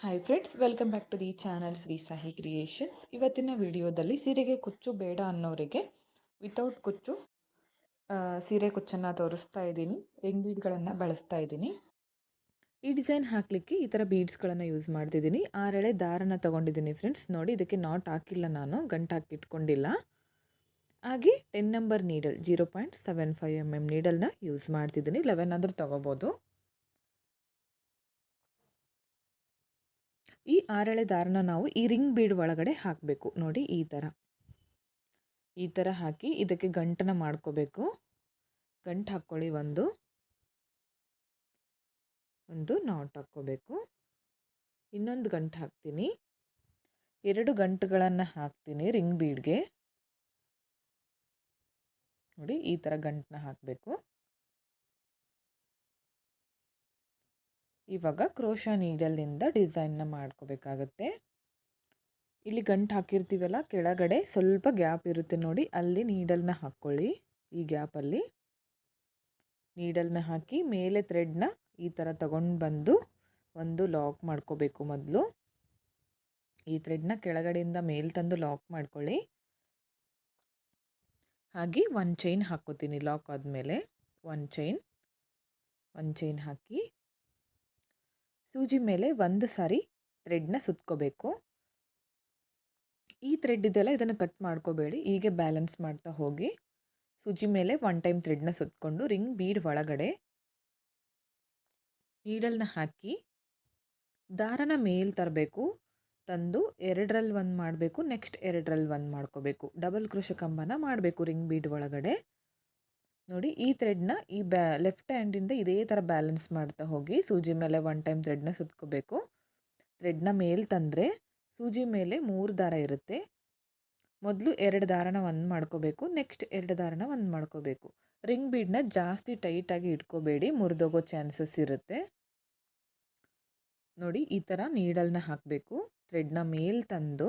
Hi friends welcome back to the channel Shri Sahi creations ಇವತ್ತಿನ ವಿಡಿಯೋದಲ್ಲಿ ಸೀರೆಗೆ ಕುಚ್ಚು ಬೇಡ ಅನ್ನೋರಿಗೆ ವಿತೌಟ್ ಕುಚ್ಚು ಸೀರೆ ಕುಚ್ಚನ್ನು ತೋರಿಸ್ತಾ ಇದ್ದೀನಿ. ರಿಂಗ್ ಬೀಡ್ಗಳನ್ನು ಬಳಸ್ತಾ ಇದ್ದೀನಿ. ಈ ಡಿಸೈನ್ ಹಾಕಲಿಕ್ಕೆ ಈ ಥರ ಬೀಡ್ಸ್ಗಳನ್ನು ಯೂಸ್ ಮಾಡ್ತಿದ್ದೀನಿ. ಆರೆಳೆ ದಾರನ ತೊಗೊಂಡಿದ್ದೀನಿ ಫ್ರೆಂಡ್ಸ್ ನೋಡಿ, ಇದಕ್ಕೆ ನಾಟ್ ಹಾಕಿಲ್ಲ ನಾನು, ಗಂಟು ಹಾಕಿ ಇಟ್ಕೊಂಡಿಲ್ಲ. ಹಾಗೆ ten number needle zero point seven five M M ನೀಡಲ್ನ use ಮಾಡ್ತಿದ್ದೀನಿ. ಲೆವೆನ್ ಆದರೂ ತೊಗೋಬೋದು. ಈ ಆರಳೆ ದಾರನ ನಾವು ಈ ರಿಂಗ್ ಬೀಡ್ ಒಳಗಡೆ ಹಾಕಬೇಕು. ನೋಡಿ ಈ ಥರ ಈ ಥರ ಹಾಕಿ ಇದಕ್ಕೆ ಗಂಟನ್ನು ಮಾಡ್ಕೋಬೇಕು. ಗಂಟು ಹಾಕ್ಕೊಳ್ಳಿ ಒಂದು. ಒಂದು ನಾಟ್ ಹಾಕ್ಕೋಬೇಕು. ಇನ್ನೊಂದು ಗಂಟು ಹಾಕ್ತೀನಿ. ಎರಡು ಗಂಟುಗಳನ್ನು ಹಾಕ್ತೀನಿ ರಿಂಗ್ ಬೀಡ್ಗೆ. ನೋಡಿ ಈ ಥರ ಗಂಟನ್ನ ಹಾಕಬೇಕು. ಇವಾಗ ಕ್ರೋಶ ನೀಡಲ್ನಿಂದ ಡಿಸೈನ್ನ ಮಾಡ್ಕೋಬೇಕಾಗತ್ತೆ. ಇಲ್ಲಿ ಗಂಟು ಹಾಕಿರ್ತೀವಲ್ಲ, ಕೆಳಗಡೆ ಸ್ವಲ್ಪ ಗ್ಯಾಪ್ ಇರುತ್ತೆ ನೋಡಿ, ಅಲ್ಲಿ ನೀಡಲ್ನ ಹಾಕ್ಕೊಳ್ಳಿ. ಈ ಗ್ಯಾಪಲ್ಲಿ ನೀಡಲ್ನ ಹಾಕಿ ಮೇಲೆ ಥ್ರೆಡ್ನ ಈ ಥರ ತಗೊಂಡು ಬಂದು ಒಂದು ಲಾಕ್ ಮಾಡ್ಕೋಬೇಕು ಮೊದಲು. ಈ ಥ್ರೆಡ್ನ ಕೆಳಗಡೆಯಿಂದ ಮೇಲೆ ತಂದು ಲಾಕ್ ಮಾಡ್ಕೊಳ್ಳಿ. ಹಾಗೆ ಒಂದು ಚೈನ್ ಹಾಕ್ಕೋತೀನಿ ಲಾಕ್ ಆದಮೇಲೆ. ಒಂದು ಚೈನ್ ಒಂದು ಚೈನ್ ಹಾಕಿ ಸೂಜಿ ಮೇಲೆ ಒಂದು ಸಾರಿ ಥ್ರೆಡ್ನ ಸುತ್ಕೋಬೇಕು. ಈ ಥ್ರೆಡ್ ಇದೆಲ್ಲ ಇದನ್ನು ಕಟ್ ಮಾಡ್ಕೋಬೇಡಿ. ಹೀಗೆ ಬ್ಯಾಲೆನ್ಸ್ ಮಾಡ್ತಾ ಹೋಗಿ. ಸೂಜಿ ಮೇಲೆ ಒನ್ ಟೈಮ್ ಥ್ರೆಡ್ನ ಸುತ್ಕೊಂಡು ರಿಂಗ್ ಬೀಡ್ ಒಳಗಡೆ ನೀಡಲ್ನ ಹಾಕಿ ದಾರನ ಮೇಲ್ ತರಬೇಕು. ತಂದು ಎರಡರಲ್ಲಿ ಒಂದು ಮಾಡಬೇಕು. ನೆಕ್ಸ್ಟ್ ಎರಡರಲ್ಲಿ ಒಂದು ಮಾಡ್ಕೋಬೇಕು. ಡಬಲ್ ಕೃಷ ಕಂಬನ ಮಾಡಬೇಕು ರಿಂಗ್ ಬೀಡ್ ಒಳಗಡೆ. ನೋಡಿ ಈ ಥ್ರೆಡ್ನ ಈ ಬ್ಯಾ, ಲೆಫ್ಟ್ ಹ್ಯಾಂಡಿಂದ ಇದೇ ಥರ ಬ್ಯಾಲೆನ್ಸ್ ಮಾಡ್ತಾ ಹೋಗಿ ಸೂಜಿ ಮೇಲೆ ಒನ್ ಟೈಮ್ ಥ್ರೆಡ್ನ ಸುತ್ಕೋಬೇಕು. ಥ್ರೆಡ್ನ ಮೇಲೆ ತಂದರೆ ಸೂಜಿ ಮೇಲೆ ಮೂರು ದಾರ ಇರುತ್ತೆ. ಮೊದಲು ಎರಡು ದಾರನ ಒಂದು ಮಾಡ್ಕೋಬೇಕು, ನೆಕ್ಸ್ಟ್ ಎರಡು ದಾರನ ಒಂದು ಮಾಡ್ಕೋಬೇಕು. ರಿಂಗ್ ಬೀಡ್ನ ಜಾಸ್ತಿ ಟೈಟಾಗಿ ಇಟ್ಕೋಬೇಡಿ, ಮುರಿದೋಗೋ ಚಾನ್ಸಸ್ ಇರುತ್ತೆ. ನೋಡಿ ಈ ಥರ ನೀಡಲ್ನ ಹಾಕಬೇಕು. ಥ್ರೆಡ್ನ ಮೇಲೆ ತಂದು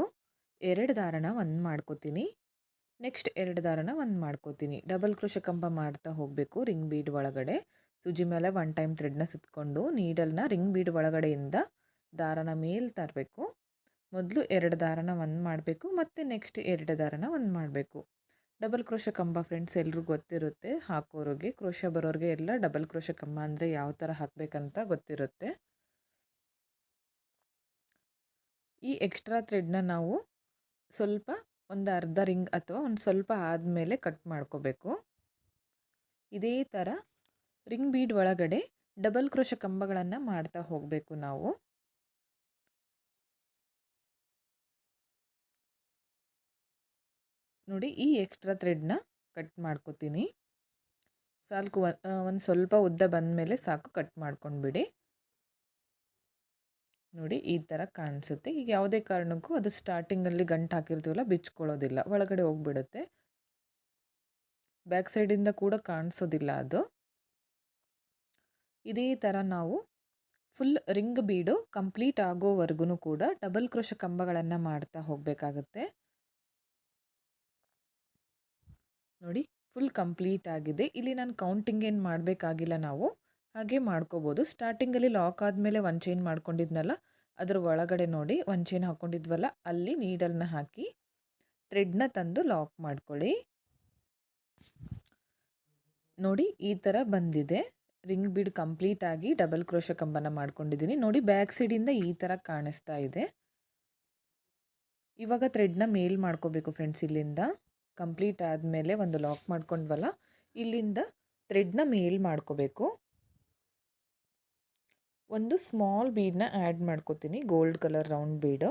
ಎರಡು ದಾರನ ಒಂದು ಮಾಡ್ಕೋತೀನಿ. ನೆಕ್ಸ್ಟ್ ಎರಡು ದಾರನ ಒಂದು ಮಾಡ್ಕೋತೀನಿ. ಡಬಲ್ ಕ್ರೋಶ ಕಂಬ ಮಾಡ್ತಾ ಹೋಗಬೇಕು, ರಿಂಗ್ ಬೀಡ್ ಒಳಗಡೆ. ಸುಜಿ ಮೇಲೆ ಒನ್ ಟೈಮ್ ಥ್ರೆಡ್ನ ಸುತ್ತಕೊಂಡು ನೀಡಲ್ನ ರಿಂಗ್ ಬೀಡ್ ಒಳಗಡೆಯಿಂದ ದಾರನ ಮೇಲೆ ತರಬೇಕು. ಮೊದಲು ಎರಡು ದಾರನ ಒಂದು ಮಾಡಬೇಕು, ಮತ್ತು ನೆಕ್ಸ್ಟ್ ಎರಡು ದಾರನ ಒಂದು ಮಾಡಬೇಕು. ಡಬಲ್ ಕ್ರೋಶ ಕಂಬ ಫ್ರೆಂಡ್ಸ್ ಎಲ್ಲರಿಗೂ ಗೊತ್ತಿರುತ್ತೆ, ಹಾಕೋರಿಗೆ ಕ್ರೋಶ ಬರೋರಿಗೆ ಎಲ್ಲ ಡಬಲ್ ಕ್ರೋಶ ಕಂಬ ಅಂದರೆ ಯಾವ ಥರ ಹಾಕಬೇಕಂತ ಗೊತ್ತಿರುತ್ತೆ. ಈ ಎಕ್ಸ್ಟ್ರಾ ಥ್ರೆಡ್ನ ನಾವು ಸ್ವಲ್ಪ ಒಂದು ಅರ್ಧ ರಿಂಗ್ ಅಥವಾ ಒಂದು ಸ್ವಲ್ಪ ಆದಮೇಲೆ ಕಟ್ ಮಾಡ್ಕೋಬೇಕು. ಇದೇ ಥರ ರಿಂಗ್ ಬೀಡ್ ಒಳಗಡೆ ಡಬಲ್ ಕ್ರೋಶ ಕಂಬಗಳನ್ನು ಮಾಡ್ತಾ ಹೋಗಬೇಕು ನಾವು. ನೋಡಿ ಈ ಎಕ್ಸ್ಟ್ರಾ ಥ್ರೆಡ್ನ ಕಟ್ ಮಾಡ್ಕೋತೀನಿ. ಸಾಕು ಒಂದು ಸ್ವಲ್ಪ ಉದ್ದ ಬಂದ ಮೇಲೆ ಸಾಕು ಕಟ್ ಮಾಡ್ಕೊಂಡ್ಬಿಡಿ. ನೋಡಿ ಈ ಥರ ಕಾಣಿಸುತ್ತೆ. ಈಗ ಯಾವುದೇ ಕಾರಣಕ್ಕೂ ಅದು ಸ್ಟಾರ್ಟಿಂಗಲ್ಲಿ ಗಂಟು ಹಾಕಿರ್ತೀವಲ್ಲ ಬಿಚ್ಕೊಳ್ಳೋದಿಲ್ಲ, ಒಳಗಡೆ ಹೋಗ್ಬಿಡುತ್ತೆ. ಬ್ಯಾಕ್ ಸೈಡಿಂದ ಕೂಡ ಕಾಣಿಸೋದಿಲ್ಲ ಅದು. ಇದೇ ಥರ ನಾವು ಫುಲ್ ರಿಂಗ್ ಬೀಡು ಕಂಪ್ಲೀಟ್ ಆಗೋವರೆಗೂ ಕೂಡ ಡಬಲ್ ಕ್ರೋಶ ಕಂಬಗಳನ್ನು ಮಾಡ್ತಾ ಹೋಗಬೇಕಾಗತ್ತೆ. ನೋಡಿ ಫುಲ್ ಕಂಪ್ಲೀಟ್ ಆಗಿದೆ. ಇಲ್ಲಿ ನಾನು ಕೌಂಟಿಂಗ್ ಏನು ಮಾಡಬೇಕಾಗಿಲ್ಲ ನಾವು. ಹಾಗೆ ಮಾಡ್ಕೋಬೋದು. ಸ್ಟಾರ್ಟಿಂಗಲ್ಲಿ ಲಾಕ್ ಆದಮೇಲೆ ಒಂದು ಚೈನ್ ಮಾಡ್ಕೊಂಡಿದ್ನಲ್ಲ, ಅದ್ರ ಒಳಗಡೆ ನೋಡಿ ಒಂದು ಚೈನ್ ಹಾಕ್ಕೊಂಡಿದ್ವಲ್ಲ ಅಲ್ಲಿ ನೀಡಲ್ನ ಹಾಕಿ ಥ್ರೆಡ್ನ ತಂದು ಲಾಕ್ ಮಾಡ್ಕೊಳ್ಳಿ. ನೋಡಿ ಈ ಥರ ಬಂದಿದೆ. ರಿಂಗ್ ಬೀಡ್ ಕಂಪ್ಲೀಟ್ ಆಗಿ ಡಬಲ್ ಕ್ರೋಶ ಕಂಬನ ಮಾಡ್ಕೊಂಡಿದ್ದೀನಿ. ನೋಡಿ ಬ್ಯಾಕ್ ಸೈಡಿಂದ ಈ ಥರ ಕಾಣಿಸ್ತಾ ಇದೆ. ಇವಾಗ ಥ್ರೆಡ್ನ ಮೇಲ್ ಮಾಡ್ಕೋಬೇಕು ಫ್ರೆಂಡ್ಸ್ ಇಲ್ಲಿಂದ. ಕಂಪ್ಲೀಟ್ ಆದಮೇಲೆ ಒಂದು ಲಾಕ್ ಮಾಡ್ಕೊಂಡ್ವಲ್ಲ, ಇಲ್ಲಿಂದ ಥ್ರೆಡ್ನ ಮೇಲ್ ಮಾಡ್ಕೋಬೇಕು. ಒಂದು ಸ್ಮಾಲ್ ಬೀಡನ್ನ ಆ್ಯಡ್ ಮಾಡ್ಕೋತೀನಿ. Gold colour round bead.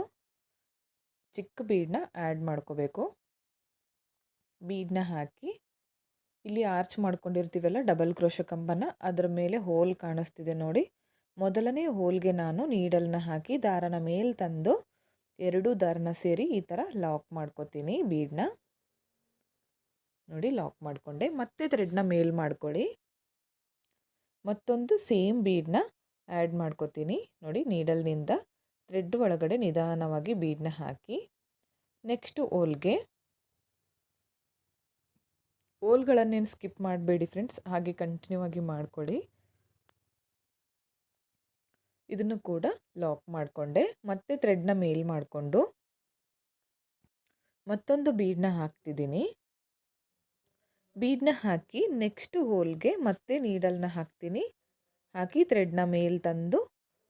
ಚಿಕ್ಕ ಬೀಡನ್ನ ಆ್ಯಡ್ ಮಾಡ್ಕೋಬೇಕು. ಬೀಡನ್ನ ಹಾಕಿ ಇಲ್ಲಿ ಆರ್ಚ್ ಮಾಡ್ಕೊಂಡಿರ್ತೀವಲ್ಲ ಡಬಲ್ ಕ್ರೋಶ ಕಂಬನ, ಅದರ ಮೇಲೆ ಹೋಲ್ ಕಾಣಿಸ್ತಿದೆ ನೋಡಿ. ಮೊದಲನೇ ಹೋಲ್ಗೆ ನಾನು ನೀಡಲ್ನ ಹಾಕಿ ದಾರನ ಮೇಲೆ ತಂದು ಎರಡೂ ದಾರನ ಸೇರಿ ಈ ಥರ ಲಾಕ್ ಮಾಡ್ಕೋತೀನಿ ಬೀಡನ್ನ ನೋಡಿ ಲಾಕ್ ಮಾಡಿಕೊಂಡೆ. ಮತ್ತೆ ಥ್ರೆಡ್ನ ಮೇಲ್ ಮಾಡ್ಕೊಳ್ಳಿ. ಮತ್ತೊಂದು ಸೇಮ್ ಬೀಡನ್ನ ಆ್ಯಡ್ ಮಾಡ್ಕೋತೀನಿ. ನೋಡಿ, ನೀಡಲ್ನಿಂದ ಥ್ರೆಡ್ ಒಳಗಡೆ ನಿಧಾನವಾಗಿ ಬೀಡನ್ನ ಹಾಕಿ, ನೆಕ್ಸ್ಟು ಓಲ್ಗೆ. ಓಲ್ಗಳನ್ನೇನು ಸ್ಕಿಪ್ ಮಾಡಬೇಡಿ ಫ್ರೆಂಡ್ಸ್, ಹಾಗೆ ಕಂಟಿನ್ಯೂ ಆಗಿ ಮಾಡ್ಕೊಳ್ಳಿ. ಇದನ್ನು ಕೂಡ ಲಾಕ್ ಮಾಡಿಕೊಂಡೆ. ಮತ್ತೆ ಥ್ರೆಡ್ನ ಮೇಲ್ ಮಾಡಿಕೊಂಡು ಮತ್ತೊಂದು ಬೀಡನ್ನ ಹಾಕ್ತಿದ್ದೀನಿ. ಬೀಡನ್ನ ಹಾಕಿ ನೆಕ್ಸ್ಟು ಹೋಲ್ಗೆ ಮತ್ತೆ ನೀಡಲ್ನ ಹಾಕ್ತೀನಿ. ಹಾಕಿ ಥ್ರೆಡ್ನ ಮೇಲ್ ತಂದು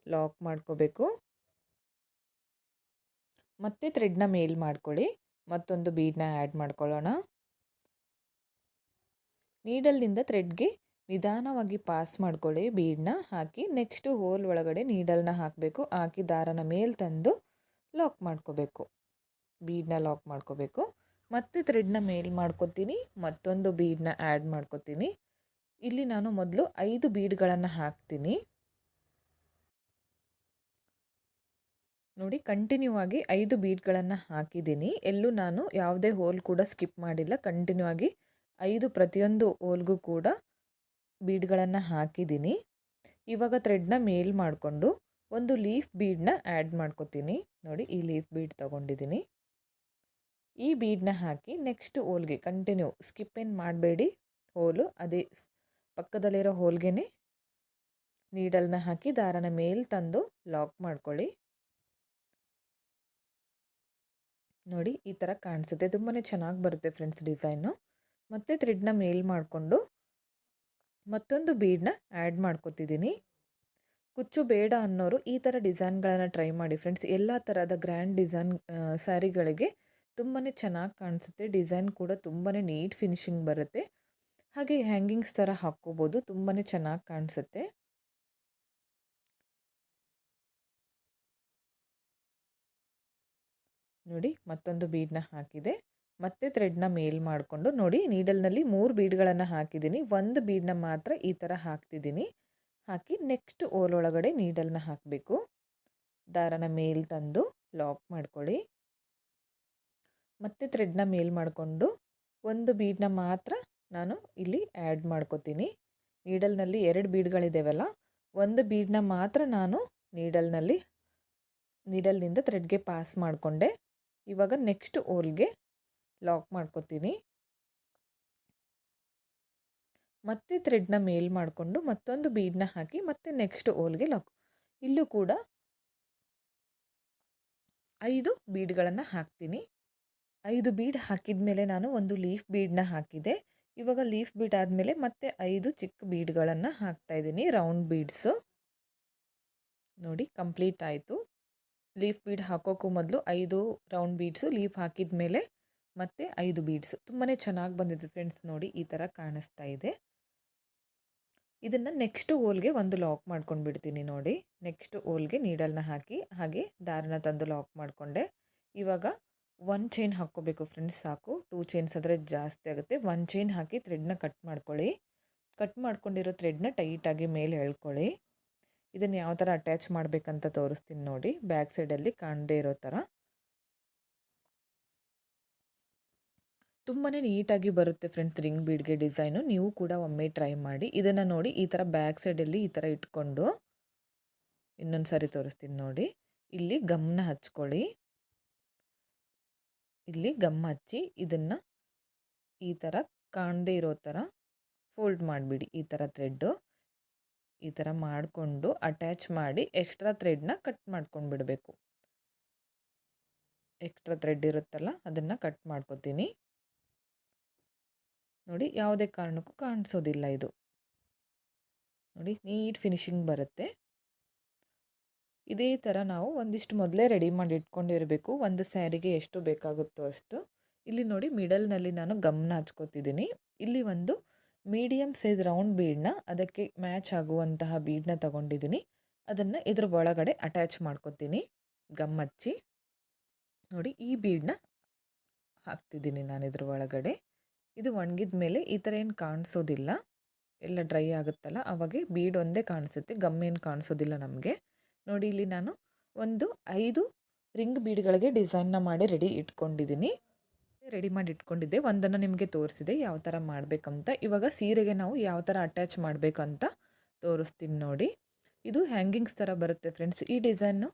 ಲಾಕ್ ಮಾಡ್ಕೋಬೇಕು. ಮತ್ತೆ ಥ್ರೆಡ್ನ ಮೇಲ್ ಮಾಡ್ಕೊಳ್ಳಿ. ಮತ್ತೊಂದು ಬೀಡನ್ನ ಆ್ಯಡ್ ಮಾಡ್ಕೊಳ್ಳೋಣ. ನೀಡಲ್ನಿಂದ ಥ್ರೆಡ್ಗೆ ನಿಧಾನವಾಗಿ ಪಾಸ್ ಮಾಡ್ಕೊಳ್ಳಿ ಬೀಡನ್ನ ಹಾಕಿ ನೆಕ್ಸ್ಟು ಹೋಲ್ ಒಳಗಡೆ ನೀಡಲ್ನ ಹಾಕಬೇಕು. ಹಾಕಿ ದಾರನ ಮೇಲೆ ತಂದು ಲಾಕ್ ಮಾಡ್ಕೋಬೇಕು. ಬೀಡನ್ನ ಲಾಕ್ ಮಾಡ್ಕೋಬೇಕು. ಮತ್ತೆ ಥ್ರೆಡ್ನ ಮೇಲ್ ಮಾಡ್ಕೊತೀನಿ. ಮತ್ತೊಂದು ಬೀಡನ್ನ ಆ್ಯಡ್ ಮಾಡ್ಕೊತೀನಿ. ಇಲ್ಲಿ ನಾನು ಮೊದಲು ಐದು ಬೀಡ್ಗಳನ್ನು ಹಾಕ್ತೀನಿ. ನೋಡಿ ಕಂಟಿನ್ಯೂ ಆಗಿ ಐದು ಬೀಡ್ಗಳನ್ನು ಹಾಕಿದ್ದೀನಿ. ಎಲ್ಲೂ ನಾನು ಯಾವುದೇ ಹೋಲ್ ಕೂಡ ಸ್ಕಿಪ್ ಮಾಡಿಲ್ಲ. ಕಂಟಿನ್ಯೂ ಆಗಿ ಐದು ಪ್ರತಿಯೊಂದು ಹೋಲ್ಗೂ ಕೂಡ ಬೀಡ್ಗಳನ್ನು ಹಾಕಿದ್ದೀನಿ. ಇವಾಗ ಥ್ರೆಡ್ನ ಮೇಲ್ ಮಾಡಿಕೊಂಡು ಒಂದು ಲೀಫ್ ಬೀಡನ್ನ ಆ್ಯಡ್ ಮಾಡ್ಕೊತೀನಿ. ನೋಡಿ, ಈ ಲೀಫ್ ಬೀಡ್ ತೊಗೊಂಡಿದ್ದೀನಿ. ಈ ಬೀಡನ್ನ ಹಾಕಿ ನೆಕ್ಸ್ಟ್ ಹೋಲ್ಗೆ ಕಂಟಿನ್ಯೂ ಸ್ಕಿಪ್ ಏನು ಮಾಡಬೇಡಿ? ಹೋಲು ಅದೇ ಪಕ್ಕದಲ್ಲಿರೋ ಹೋಲ್ಗೆನೆ ನೀಡಲ್ನ ಹಾಕಿ ದಾರನ ಮೇಲೆ ತಂದು ಲಾಕ್ ಮಾಡ್ಕೊಳ್ಳಿ. ನೋಡಿ, ಈ ಥರ ಕಾಣಿಸುತ್ತೆ. ತುಂಬಾ ಚೆನ್ನಾಗಿ ಬರುತ್ತೆ ಫ್ರೆಂಡ್ಸ್ ಡಿಸೈನು. ಮತ್ತು ಥ್ರೆಡ್ನ ಮೇಲ್ ಮಾಡಿಕೊಂಡು ಮತ್ತೊಂದು ಬೀಡನ್ನ ಆ್ಯಡ್ ಮಾಡ್ಕೋತಿದ್ದೀನಿ. ಕುಚ್ಚು ಬೇಡ ಅನ್ನೋರು ಈ ಥರ ಡಿಸೈನ್ಗಳನ್ನು ಟ್ರೈ ಮಾಡಿ ಫ್ರೆಂಡ್ಸ್. ಎಲ್ಲ ಥರದ ಗ್ರ್ಯಾಂಡ್ ಡಿಸೈನ್ ಸ್ಯಾರಿಗಳಿಗೆ ತುಂಬಾ ಚೆನ್ನಾಗಿ ಕಾಣಿಸುತ್ತೆ. ಡಿಸೈನ್ ಕೂಡ ತುಂಬಾ ನೀಟ್ ಫಿನಿಶಿಂಗ್ ಬರುತ್ತೆ. ಹಾಗೆ ಹ್ಯಾಂಗಿಂಗ್ಸ್ ಥರ ಹಾಕ್ಕೋಬೋದು ತುಂಬಾ ಚೆನ್ನಾಗಿ ಕಾಣಿಸುತ್ತೆ. ನೋಡಿ, ಮತ್ತೊಂದು ಬೀಡನ್ನ ಹಾಕಿದೆ. ಮತ್ತೆ ಥ್ರೆಡ್ನ ಮೇಲ್ ಮಾಡಿಕೊಂಡು ನೋಡಿ, ನೀಡಲ್ನಲ್ಲಿ ಮೂರು ಬೀಡ್ಗಳನ್ನು ಹಾಕಿದ್ದೀನಿ. ಒಂದು ಬೀಡನ್ನ ಮಾತ್ರ ಈ ಥರ ಹಾಕ್ತಿದ್ದೀನಿ. ಹಾಕಿ ನೆಕ್ಸ್ಟ್ ಓಲೊಳಗಡೆ ನೀಡಲ್ನ ಹಾಕಬೇಕು. ದಾರನ ಮೇಲ್ ತಂದು ಲಾಕ್ ಮಾಡ್ಕೊಳ್ಳಿ. ಮತ್ತೆ ಥ್ರೆಡ್ನ ಮೇಲ್ ಮಾಡಿಕೊಂಡು ಒಂದು ಬೀಡನ್ನ ಮಾತ್ರ ನಾನು ಇಲ್ಲಿ ಆ್ಯಡ್ ಮಾಡ್ಕೋತೀನಿ. ನೀಡಲ್ನಲ್ಲಿ ಎರಡು ಬೀಡ್ಗಳಿದ್ದಾವಲ್ಲ ಒಂದು ಬೀಡನ್ನ ಮಾತ್ರ ನಾನು ನೀಡಲ್ನಲ್ಲಿ ನೀಡಲ್ನಿಂದ ಥ್ರೆಡ್ಗೆ ಪಾಸ್ ಮಾಡಿಕೊಂಡೆ. ಇವಾಗ ನೆಕ್ಸ್ಟ್ ಓಲ್ಗೆ ಲಾಕ್ ಮಾಡ್ಕೋತೀನಿ. ಮತ್ತೆ ಥ್ರೆಡ್ನ ಮೇಲ್ ಮಾಡಿಕೊಂಡು ಮತ್ತೊಂದು ಬೀಡನ್ನ ಹಾಕಿ ಮತ್ತೆ ನೆಕ್ಸ್ಟ್ ಓಲ್ಗೆ ಲಾಕ್ ಇಲ್ಲೂ ಕೂಡ ಐದು ಬೀಡ್ಗಳನ್ನು ಹಾಕ್ತೀನಿ. ಐದು ಬೀಡ್ ಹಾಕಿದ ಮೇಲೆ ನಾನು ಒಂದು ಲೀಫ್ ಬೀಡನ್ನ ಹಾಕಿದೆ. ಇವಾಗ ಲೀಫ್ ಬೀಡ್ ಆದಮೇಲೆ ಮತ್ತೆ ಐದು ಚಿಕ್ಕ ಬೀಡ್ಗಳನ್ನು ಹಾಕ್ತಾಯಿದ್ದೀನಿ ರೌಂಡ್ ಬೀಡ್ಸು. ನೋಡಿ, ಕಂಪ್ಲೀಟ್ ಆಯಿತು. ಲೀಫ್ ಬೀಡ್ ಹಾಕೋಕ್ಕೂ ಮೊದಲು ಐದು ರೌಂಡ್ ಬೀಡ್ಸು, ಲೀಫ್ ಹಾಕಿದ ಮೇಲೆ ಮತ್ತೆ ಐದು ಬೀಡ್ಸ್. ತುಂಬಾ ಚೆನ್ನಾಗಿ ಬಂದಿದೆ ಫ್ರೆಂಡ್ಸ್ ನೋಡಿ, ಈ ಥರ ಕಾಣಿಸ್ತಾ ಇದೆ. ಇದನ್ನು ನೆಕ್ಸ್ಟ್ ಓಲ್ಗೆ ಒಂದು ಲಾಕ್ ಮಾಡ್ಕೊಂಡು ಬಿಡ್ತೀನಿ ನೋಡಿ. ನೆಕ್ಸ್ಟ್ ಓಲ್ಗೆ ನೀಡಲ್ನ ಹಾಕಿ, ಹಾಗೆ ದಾರನ ತಂದು ಲಾಕ್ ಮಾಡಿಕೊಂಡೆ. ಇವಾಗ ಒನ್ ಚೈನ್ ಹಾಕ್ಕೋಬೇಕು ಫ್ರೆಂಡ್ಸ್ ಸಾಕು. ಟೂ ಚೈನ್ಸ್ ಆದರೆ ಜಾಸ್ತಿ ಆಗುತ್ತೆ. ಒನ್ ಚೈನ್ ಹಾಕಿ ಥ್ರೆಡ್ನ ಕಟ್ ಮಾಡ್ಕೊಳ್ಳಿ. ಕಟ್ ಮಾಡ್ಕೊಂಡಿರೋ ಥ್ರೆಡ್ನ ಟೈಟಾಗಿ ಮೇಲೆ ಎಳ್ಕೊಳ್ಳಿ. ಇದನ್ನು ಯಾವ ಥರ ಅಟ್ಯಾಚ್ ಮಾಡಬೇಕಂತ ತೋರಿಸ್ತೀನಿ ನೋಡಿ. ಬ್ಯಾಕ್ ಸೈಡಲ್ಲಿ ಕಾಣದೇ ಇರೋ ಥರ ತುಂಬಾ ನೀಟಾಗಿ ಬರುತ್ತೆ ಫ್ರೆಂಡ್ಸ್ ರಿಂಗ್ ಬೀಡ್ಗೆ ಡಿಸೈನು. ನೀವು ಕೂಡ ಒಮ್ಮೆ ಟ್ರೈ ಮಾಡಿ. ಇದನ್ನು ನೋಡಿ ಈ ಥರ ಬ್ಯಾಕ್ ಸೈಡಲ್ಲಿ ಈ ಥರ ಇಟ್ಕೊಂಡು ಇನ್ನೊಂದು ಸಾರಿ ತೋರಿಸ್ತೀನಿ ನೋಡಿ. ಇಲ್ಲಿ ಗಮನ ಹಚ್ಕೊಳ್ಳಿ. ಇಲ್ಲಿ ಗಮ್ ಹಚ್ಚಿ ಇದನ್ನು ಈ ಥರ ಕಾಣದೇ ಇರೋ ಥರ ಫೋಲ್ಡ್ ಮಾಡಿಬಿಡಿ. ಈ ಥರ ಥ್ರೆಡ್ಡು ಈ ಥರ ಮಾಡಿಕೊಂಡು ಅಟ್ಯಾಚ್ ಮಾಡಿ ಎಕ್ಸ್ಟ್ರಾ ಥ್ರೆಡ್ನ ಕಟ್ ಮಾಡ್ಕೊಂಡು ಬಿಡಬೇಕು. ಎಕ್ಸ್ಟ್ರಾ ಥ್ರೆಡ್ ಇರುತ್ತಲ್ಲ ಅದನ್ನು ಕಟ್ ಮಾಡ್ಕೊತೀನಿ. ನೋಡಿ ಯಾವುದೇ ಕಾರಣಕ್ಕೂ ಕಾಣಿಸೋದಿಲ್ಲ ಇದು. ನೋಡಿ ನೀಟ್ ಫಿನಿಶಿಂಗ್ ಬರುತ್ತೆ. ಇದೇ ಥರ ನಾವು ಒಂದಿಷ್ಟು ಮೊದಲೇ ರೆಡಿ ಮಾಡಿ ಇಟ್ಕೊಂಡಿರಬೇಕು. ಒಂದು ಸ್ಯಾರಿಗೆ ಎಷ್ಟು ಬೇಕಾಗುತ್ತೋ ಅಷ್ಟು. ಇಲ್ಲಿ ನೋಡಿ ಮಿಡಲ್ನಲ್ಲಿ ನಾನು ಗಮನ ಹಚ್ಕೋತಿದ್ದೀನಿ. ಇಲ್ಲಿ ಒಂದು ಮೀಡಿಯಮ್ ಸೈಜ್ ರೌಂಡ್ ಬೀಡನ್ನ ಅದಕ್ಕೆ ಮ್ಯಾಚ್ ಆಗುವಂತಹ ಬೀಡನ್ನ ತಗೊಂಡಿದ್ದೀನಿ. ಅದನ್ನು ಇದ್ರ ಒಳಗಡೆ ಅಟ್ಯಾಚ್ ಮಾಡ್ಕೋತೀನಿ. ಗಮ್ ಹಚ್ಚಿ. ನೋಡಿ ಈ ಬೀಡನ್ನ ಹಾಕ್ತಿದ್ದೀನಿ ನಾನು ಇದ್ರ ಒಳಗಡೆ. ಇದು ಒಣಗಿದ ಮೇಲೆ ಈ ಥರ ಏನು ಕಾಣಿಸೋದಿಲ್ಲ. ಎಲ್ಲ ಡ್ರೈ ಆಗುತ್ತಲ್ಲ, ಅವಾಗೆ ಬೀಡ್ ಒಂದೇ ಕಾಣಿಸುತ್ತೆ, ಗಮ್ ಏನು ಕಾಣಿಸೋದಿಲ್ಲ ನಮಗೆ. ನೋಡಿ ಇಲ್ಲಿ ನಾನು ಒಂದು ಐದು ರಿಂಗ್ ಬೀಡ್ಗಳಿಗೆ ಡಿಸೈನ್ನ ಮಾಡಿ ರೆಡಿ ಇಟ್ಕೊಂಡಿದ್ದೀನಿ. ರೆಡಿ ಮಾಡಿ ಇಟ್ಕೊಂಡಿದ್ದೆ. ಒಂದನ್ನು ನಿಮಗೆ ತೋರಿಸಿದೆ. ಯಾವ ಥರ ಮಾಡಬೇಕಂತ. ಇವಾಗ ಸೀರೆಗೆ ನಾವು ಯಾವ ಥರ ಅಟ್ಯಾಚ್ ಮಾಡಬೇಕಂತ ತೋರಿಸ್ತೀನಿ ನೋಡಿ. ಇದು ಹ್ಯಾಂಗಿಂಗ್ಸ್ ಥರ ಬರುತ್ತೆ ಫ್ರೆಂಡ್ಸ್ ಈ ಡಿಸೈನು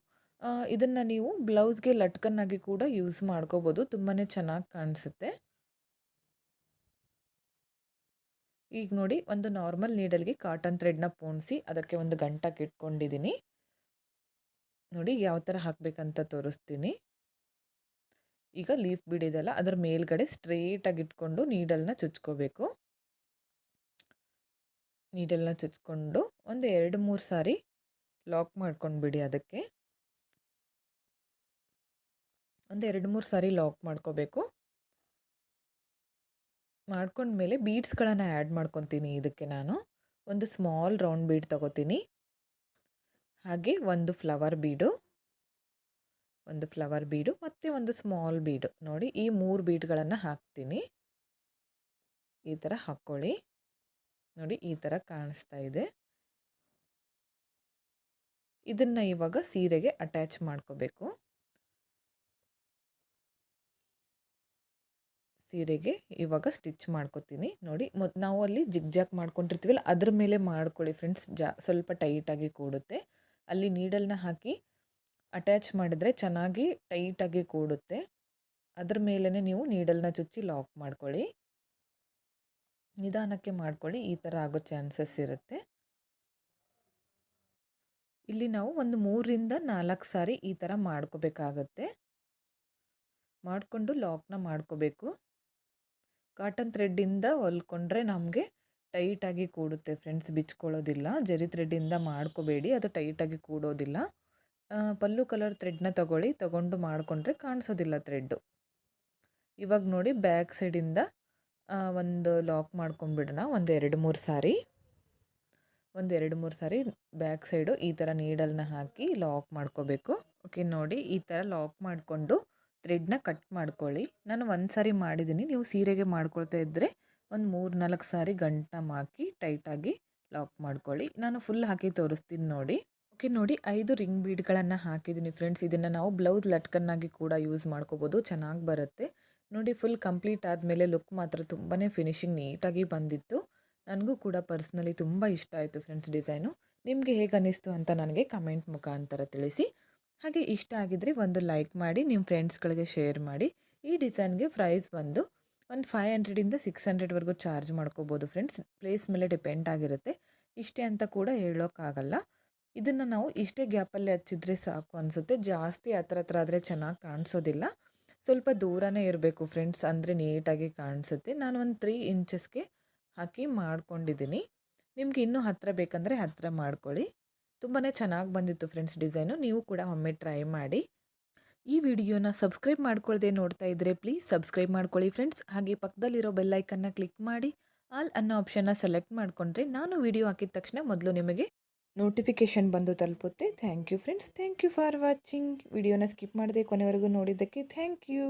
ಇದನ್ನು ನೀವು ಬ್ಲೌಸ್ಗೆ ಲಟ್ಕನ್ನಾಗಿ ಕೂಡ ಯೂಸ್ ಮಾಡ್ಕೋಬೋದು. ತುಂಬಾ ಚೆನ್ನಾಗಿ ಕಾಣಿಸುತ್ತೆ. ಈಗ ನೋಡಿ, ಒಂದು ನಾರ್ಮಲ್ ನೀಡಲ್ಗೆ ಕಾಟನ್ ಥ್ರೆಡ್ನ ಪೋಣಿಸಿ, ಅದಕ್ಕೆ ಒಂದು ಗಂಟಕ್ಕೆ ಇಟ್ಕೊಂಡಿದ್ದೀನಿ. ನೋಡಿ ಯಾವ ಥರ ಹಾಕಬೇಕಂತ ತೋರಿಸ್ತೀನಿ. ಈಗ ಲೀಫ್ ಬಿಡಿದಲ್ಲ ಅದರ ಮೇಲ್ಗಡೆ ಸ್ಟ್ರೇಟಾಗಿ ಇಟ್ಕೊಂಡು ನೀಡಲ್ನ ಚುಚ್ಕೋಬೇಕು. ನೀಡಲ್ನ ಚುಚ್ಕೊಂಡು ಒಂದು ಎರಡು ಮೂರು ಸಾರಿ ಲಾಕ್ ಮಾಡ್ಕೊಂಡ್ಬಿಡಿ ಅದಕ್ಕೆ. ಒಂದು ಎರಡು ಮೂರು ಸಾರಿ ಲಾಕ್ ಮಾಡ್ಕೋಬೇಕು. ಮಾಡ್ಕೊಂಡ್ಮೇಲೆ ಬೀಡ್ಸ್ಗಳನ್ನು ಆ್ಯಡ್ ಮಾಡ್ಕೊತೀನಿ ಇದಕ್ಕೆ ನಾನು. ಒಂದು ಸ್ಮಾಲ್ ರೌಂಡ್ ಬೀಡ್ ತಗೋತೀನಿ. ಹಾಗೆ ಒಂದು ಫ್ಲವರ್ ಬೀಡು, ಒಂದು ಫ್ಲವರ್ ಬೀಡು ಮತ್ತು ಒಂದು ಸ್ಮಾಲ್ ಬೀಡು. ನೋಡಿ ಈ ಮೂರು ಬೀಡ್ಗಳನ್ನು ಹಾಕ್ತೀನಿ. ಈ ಥರ ಹಾಕ್ಕೊಳ್ಳಿ ನೋಡಿ ಈ ಥರ ಕಾಣಿಸ್ತಾ ಇದೆ. ಇದನ್ನು ಇವಾಗ ಸೀರೆಗೆ ಅಟ್ಯಾಚ್ ಮಾಡ್ಕೋಬೇಕು. ಸೀರೆಗೆ ಇವಾಗ ಸ್ಟಿಚ್ ಮಾಡ್ಕೊತೀನಿ. ನೋಡಿ ನಾವು ಅಲ್ಲಿ ಜಿಗ್ಜಾಕ್ ಮಾಡ್ಕೊಂಡಿರ್ತೀವಲ್ಲ ಅದ್ರ ಮೇಲೆ ಮಾಡ್ಕೊಳ್ಳಿ ಫ್ರೆಂಡ್ಸ್ ಜಾ, ಸ್ವಲ್ಪ ಟೈಟಾಗಿ ಕೂಡುತ್ತೆ. ಅಲ್ಲಿ ನೀಡಲ್ನ ಹಾಕಿ ಅಟ್ಯಾಚ್ ಮಾಡಿದರೆ ಚೆನ್ನಾಗಿ ಟೈಟಾಗಿ ಕೂಡುತ್ತೆ. ಅದ್ರ ಮೇಲೇ ನೀವು ನೀಡಲ್ನ ಚುಚ್ಚಿ ಲಾಕ್ ಮಾಡ್ಕೊಳ್ಳಿ. ನಿಧಾನಕ್ಕೆ ಮಾಡ್ಕೊಳ್ಳಿ, ಈ ಥರ ಆಗೋ ಚಾನ್ಸಸ್ ಇರುತ್ತೆ. ಇಲ್ಲಿ ನಾವು ಒಂದು ಮೂರರಿಂದ ನಾಲ್ಕು ಸಾರಿ ಈ ಥರ ಮಾಡ್ಕೋಬೇಕಾಗತ್ತೆ. ಮಾಡಿಕೊಂಡು ಲಾಕ್ನ ಮಾಡ್ಕೋಬೇಕು. ಕಾಟನ್ ಥ್ರೆಡ್ಡಿಂದ ಹೊಲ್ಕೊಂಡ್ರೆ ನಮಗೆ ಟೈಟಾಗಿ ಕೂಡುತ್ತೆ. ಫ್ರೆಂಡ್ಸ್, ಬಿಚ್ಕೊಳ್ಳೋದಿಲ್ಲ. ಜರಿ ಥ್ರೆಡ್ಡಿಂದ ಮಾಡ್ಕೋಬೇಡಿ. ಅದು ಟೈಟಾಗಿ ಕೂಡೋದಿಲ್ಲ. ಪಲ್ಲು ಕಲರ್ ಥ್ರೆಡ್ನ ತಗೊಳ್ಳಿ. ತಗೊಂಡು ಮಾಡಿಕೊಂಡ್ರೆ ಕಾಣಿಸೋದಿಲ್ಲ ಥ್ರೆಡ್ಡು. ಇವಾಗ ನೋಡಿ ಬ್ಯಾಕ್ ಸೈಡಿಂದ ಒಂದು ಲಾಕ್ ಮಾಡ್ಕೊಂಡ್ಬಿಡೋಣ ಒಂದು ಎರಡು ಮೂರು ಸಾರಿ. ಒಂದು ಎರಡು ಮೂರು ಸಾರಿ ಬ್ಯಾಕ್ ಸೈಡು ಈ ಥರ ನೀಡಲ್ನ ಹಾಕಿ ಲಾಕ್ ಮಾಡ್ಕೋಬೇಕು. ಓಕೆ, ನೋಡಿ ಈ ಥರ ಲಾಕ್ ಮಾಡಿಕೊಂಡು ಥ್ರೆಡ್ನ ಕಟ್ ಮಾಡ್ಕೊಳ್ಳಿ. ನಾನು ಒಂದು ಸಾರಿ ಮಾಡಿದ್ದೀನಿ ನೀವು ಸೀರೆಗೆ ಮಾಡ್ಕೊಳ್ತಾ ಇದ್ದರೆ ಒಂದು ಮೂರು ನಾಲ್ಕು ಸಾರಿ ಗಂಟ ಹಾಕಿ ಟೈಟಾಗಿ ಲಾಕ್ ಮಾಡ್ಕೊಳ್ಳಿ. ನಾನು ಫುಲ್ ಹಾಕಿ ತೋರಿಸ್ತೀನಿ ನೋಡಿ. ಓಕೆ, ನೋಡಿ ಐದು ರಿಂಗ್ ಬೀಡ್ಗಳನ್ನು ಹಾಕಿದ್ದೀನಿ ಫ್ರೆಂಡ್ಸ್. ಇದನ್ನು ನಾವು ಬ್ಲೌಸ್ ಲಟ್ಕನ್ನಾಗಿ ಕೂಡ ಯೂಸ್ ಮಾಡ್ಕೋಬೋದು. ಚೆನ್ನಾಗಿ ಬರುತ್ತೆ. ನೋಡಿ ಫುಲ್ ಕಂಪ್ಲೀಟ್ ಆದಮೇಲೆ ಲುಕ್ ಮಾತ್ರ ತುಂಬಾ ಫಿನಿಶಿಂಗ್ ನೀಟಾಗಿ ಬಂದಿತ್ತು. ನನಗೂ ಕೂಡ ಪರ್ಸ್ನಲಿ ತುಂಬ ಇಷ್ಟ ಆಯಿತು ಫ್ರೆಂಡ್ಸ್ ಡಿಸೈನು. ನಿಮಗೆ ಹೇಗೆ ಅನ್ನಿಸ್ತು ಅಂತ ನನಗೆ ಕಮೆಂಟ್ ಮುಖಾಂತರ ತಿಳಿಸಿ. ಹಾಗೆ ಇಷ್ಟ ಆಗಿದ್ರೆ ಒಂದು ಲೈಕ್ ಮಾಡಿ ನಿಮ್ಮ ಫ್ರೆಂಡ್ಸ್ಗಳಿಗೆ ಶೇರ್ ಮಾಡಿ. ಈ ಡಿಸೈನ್ಗೆ ಪ್ರೈಸ್ ಬಂದು ಒಂದು ಫೈವ್ ಹಂಡ್ರೆಡಿಂದ ಸಿಕ್ಸ್ ಹಂಡ್ರೆಡ್ವರೆಗೂ ಚಾರ್ಜ್ ಮಾಡ್ಕೋಬೋದು ಫ್ರೆಂಡ್ಸ್ ಪ್ಲೇಸ್ ಮೇಲೆ ಡಿಪೆಂಡ್ ಆಗಿರುತ್ತೆ. ಇಷ್ಟೇ ಅಂತ ಕೂಡ ಹೇಳೋಕ್ಕಾಗಲ್ಲ. ಇದನ್ನು ನಾವು ಇಷ್ಟೇ ಗ್ಯಾಪಲ್ಲಿ ಹಚ್ಚಿದ್ರೆ ಸಾಕು ಅನಿಸುತ್ತೆ. ಜಾಸ್ತಿ ಹತ್ರ ಹತ್ರ ಆದರೆ ಚೆನ್ನಾಗಿ ಕಾಣಿಸೋದಿಲ್ಲ. ಸ್ವಲ್ಪ ದೂರನೇ ಇರಬೇಕು ಫ್ರೆಂಡ್ಸ್ ಅಂದರೆ ನೀಟಾಗಿ ಕಾಣಿಸುತ್ತೆ. ನಾನು ಒಂದು ತ್ರೀ ಇಂಚಸ್ಗೆ ಹಾಕಿ ಮಾಡ್ಕೊಂಡಿದ್ದೀನಿ ನಿಮ್ಗೆ ಇನ್ನೂ ಹತ್ತಿರ ಬೇಕಂದರೆ ಹತ್ತಿರ ಮಾಡ್ಕೊಳ್ಳಿ. ತುಂಬಾ ಚೆನ್ನಾಗಿ ಬಂದಿತ್ತು ಫ್ರೆಂಡ್ಸ್ ಡಿಸೈನು ನೀವು ಕೂಡ ಒಮ್ಮೆ ಟ್ರೈ ಮಾಡಿ. ಈ ವಿಡಿಯೋನ ಸಬ್ಸ್ಕ್ರೈಬ್ ಮಾಡ್ಕೊಳ್ಳದೆ ನೋಡ್ತಾ ಇದ್ದರೆ ಪ್ಲೀಸ್ ಸಬ್ಸ್ಕ್ರೈಬ್ ಮಾಡ್ಕೊಳ್ಳಿ ಫ್ರೆಂಡ್ಸ್. ಹಾಗೆ ಪಕ್ಕದಲ್ಲಿರೋ ಬೆಲ್ಲೈಕನ್ನ ಕ್ಲಿಕ್ ಮಾಡಿ, ಆಲ್ ಅನ್ನೋ ಆಪ್ಷನ್ನ ಸೆಲೆಕ್ಟ್ ಮಾಡಿಕೊಂಡ್ರೆ ನಾನು ವಿಡಿಯೋ ಹಾಕಿದ ತಕ್ಷಣ ಮೊದಲು ನಿಮಗೆ ನೋಟಿಫಿಕೇಷನ್ ಬಂದು ತಲುಪುತ್ತೆ. Thank you friends. Thank you for watching. ವಿಡಿಯೋನ ಸ್ಕಿಪ್ ಮಾಡದೆ ಕೊನೆವರೆಗೂ ನೋಡಿದ್ದಕ್ಕೆ ಥ್ಯಾಂಕ್ ಯು.